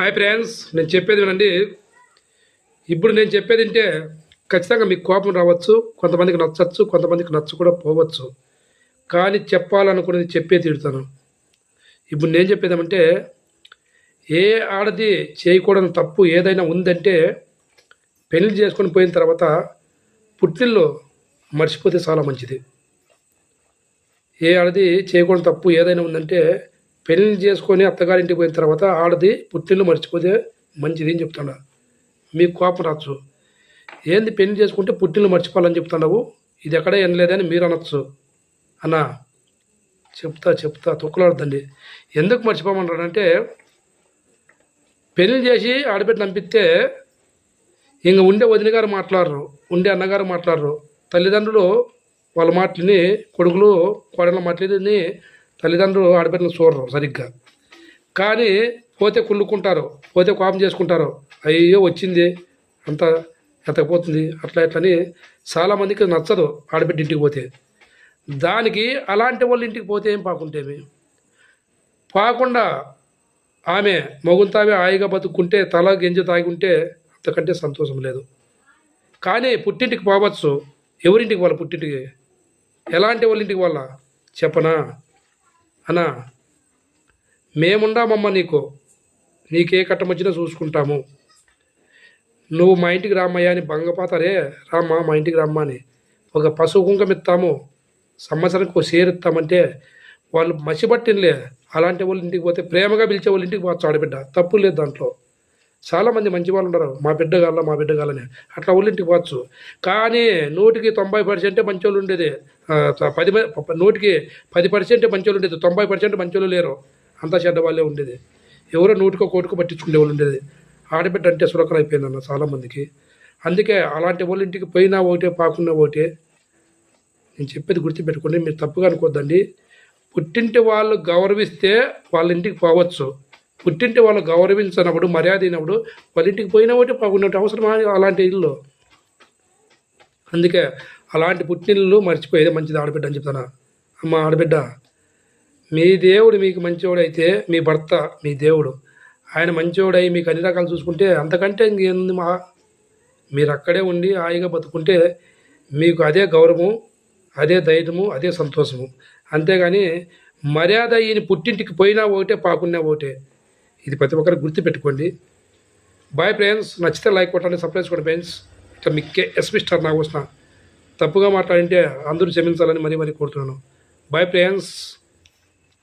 Hi friends నేను చెప్పేది వినండి. ఇప్పుడు నేను చెప్పేది అంటే ఖచ్చితంగా మీకు కోపం రావచ్చు కొంతమందికి నచ్చచ్చు కొంతమందికి నచ్చ కూడా పోవచ్చు. కానీ చెప్పాలనుకున్నది చెప్పే తీరుతాను ఇప్పుడు నేను చెప్పేదేమంటే ఏ ఆడది చేయకూడని తప్పు ఏదైనా ఉందంటే పెళ్ళి చేసుకొని పోయిన తర్వాత పుట్టిల్లు మర్చిపోతే చాలా మంచిది. ఏ ఆడది చేయకూడని తప్పు ఏదైనా ఉందంటే పెళ్ళి చేసుకొని అత్తగారింటికి పోయిన తర్వాత ఆడది పుట్టిల్లు మర్చిపోతే మంచిది అని చెప్తున్నాడు మీకు కోపం రావచ్చు. ఏంది పెళ్ళి చేసుకుంటే పుట్టిల్లు మర్చిపోవాలని చెప్తున్నావు ఇది ఎక్కడే ఎనలేదని మీరు అనొచ్చు. అన్నా చెప్తా చెప్తా తొక్కులాడదండి ఎందుకు మర్చిపోమన్నాడంటే పెళ్ళి చేసి ఆడబిడ్డ నంపిస్తే ఇంక ఉండే వదిన గారు మాట్లాడరు ఉండే అన్నగారు మాట్లాడరు. తల్లిదండ్రులు వాళ్ళ మాటలని కొడుకులు కోడళ్ళ మాటలని తల్లిదండ్రులు ఆడబిడ్డను చూడరు సరిగ్గా. కానీ పోతే కుళ్ళుకుంటారు పోతే కోపం చేసుకుంటారు. అయ్యో వచ్చింది. అంత ఎతకపోతుంది అట్లా ఇట్లని చాలామందికి నచ్చదు ఆడబిడ్డ ఇంటికి పోతే. దానికి అలాంటి వాళ్ళ ఇంటికి పోతే ఏం పాకుంటేమి? పాకుండా ఆమె మగుంతామే హాయిగా బతుక్కుంటే తల గింజ తాగి ఉంటే అంతకంటే సంతోషం లేదు. కానీ పుట్టింటికి పోవచ్చు. ఎవరింటికి వాళ్ళ పుట్టింటికి? ఎలాంటి వాళ్ళ ఇంటికి వాళ్ళ చెప్పనా? అనా మేముండామమ్మ నీకు. నీకే కట్టం వచ్చినా చూసుకుంటాము. నువ్వు మా ఇంటికి రామ్మయ్యా అని భంగపాతరే రామ్మా మా ఇంటికి రమ్మా అని ఒక పశువు కుంకం ఇస్తాము సంవత్సరానికి ఒక షేర్ ఇస్తామంటే వాళ్ళు మసిబట్టినలే అలాంటి వాళ్ళు ఇంటికి పోతే ప్రేమగా పిలిచే వాళ్ళ ఇంటికి పోవచ్చు ఆడబిడ్డ. తప్పు లేదు దాంట్లో. చాలామంది మంచి వాళ్ళు ఉండరు. మా బిడ్డ కాల మా బిడ్డ కాలని అట్లా వాళ్ళ ఇంటికి పోవచ్చు. కానీ నూటికి తొంభై పర్సెంటే మంచోళ్ళు ఉండేది. పది మ- నూటికి పది పర్సెంటే మంచోళ్ళు ఉండేది. తొంభై పర్సెంట్ మంచోళ్ళు లేరు. అంతా చెడ్డ వాళ్ళే ఉండేది. ఎవరో నూటికో కోటికో పట్టించుకునే వాళ్ళు ఉండేది. ఆడబిడ్డ అంటే సురకలు అయిపోయిందన్న చాలామందికి. అందుకే అలాంటి వాళ్ళ ఇంటికి పోయినా ఒకటే పాకున్నా ఒకటే. నేను చెప్పేది గుర్తుపెట్టుకోండి. మీరు తప్పుగా అనుకోద్దండి. పుట్టింటి వాళ్ళు గౌరవిస్తే వాళ్ళ ఇంటికి పోవచ్చు. పుట్టింటి వాళ్ళు గౌరవించినప్పుడు మర్యాద అయినప్పుడు వాళ్ళ ఇంటికి పోయినా ఒకటి పోకున్నట్టు అవసరమా? అలాంటి ఇల్లు. అందుకే అలాంటి పుట్టినిల్లు మర్చిపోయేది మంచిది ఆడబిడ్డ అని చెప్తాను అమ్మ ఆడబిడ్డ మీ దేవుడు మీకు మంచివాడు అయితే మీ భర్త మీ దేవుడు. ఆయన మంచివాడై మీకు అన్ని రకాలు చూసుకుంటే అంతకంటే ఇంకేంది మా మీరు అక్కడే ఉండి హాయిగా బతుకుంటే మీకు అదే గౌరవము అదే ధైర్యము అదే సంతోషము. అంతేగాని మర్యాద ఈయన పుట్టింటికి పోయినా ఒకటే పాకున్నా ఒకటే. ఇది ప్రతి ఒక్కరు గుర్తుపెట్టుకోండి. బాయ్ ఫ్రెండ్స్ నచ్చితే లైక్ కొట్టండి సబ్స్క్రైబ్ చేసుకోండి ఫ్రెండ్స్ ఇట్లా మీకే ఎస్పీ స్టార్ నాకు వచ్చిన తప్పుగా మాట్లాడింటే అందరూ క్షమించాలని మరీ మరీ కోరుతున్నాను. Bye friends